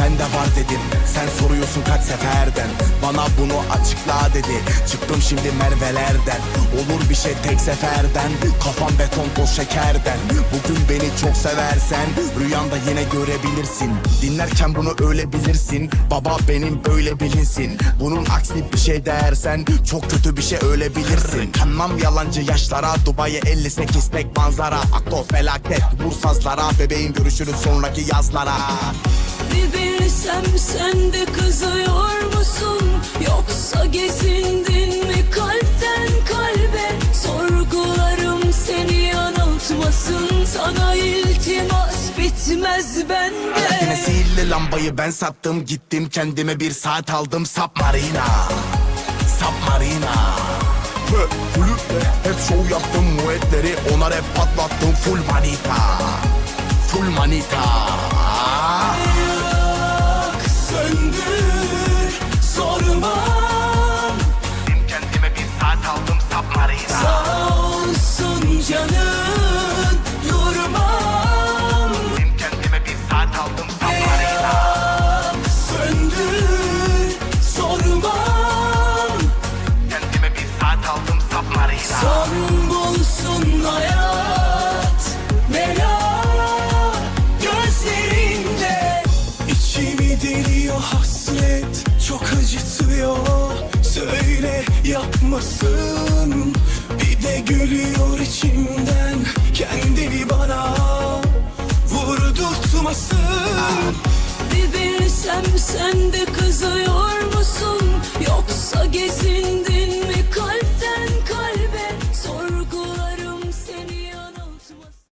bende var dedim. Sen soruyorsun kaç seferden? Bana bunu açıkla dedi. Çıktım şimdi mervelerden. Olur bir şey tek seferden. Kafam beton toz şekerden. Bugün beni çok seversen Rüyanda yine görebilirsin. Dinlerken bunu öyle bilirsin. Baba benim böyle bilinsin. Bunun aksini bir şey dersen Çok kötü bir şey öyle bilirsin. Kanmam yalancı yaşlara Dubai'ye 58 tek manzara. Akto felaket vur sazlara Bebeğim görüşürüz sonraki yazlara Bir bilsem sen de kızıyor musun? Yoksa gezindin mi kalpten kalbe? Sorgularım seni yanıltmasın. Sana iltimas bitmez bende. Sihirli lambayı ben sattım. Gittim kendime bir saat aldım. Submarina Submarina Ve flütle hep şov yaptım. Muetleri ona rap patlattım Full manita. Full manita Son bulsun hayat Bela. Gözlerinde İçimi deliyor hasret. Çok acıtıyor Söyle yapmasın. Bir de gülüyor içimden Kendini bana vurdurtmasın. Bir bilsem sen de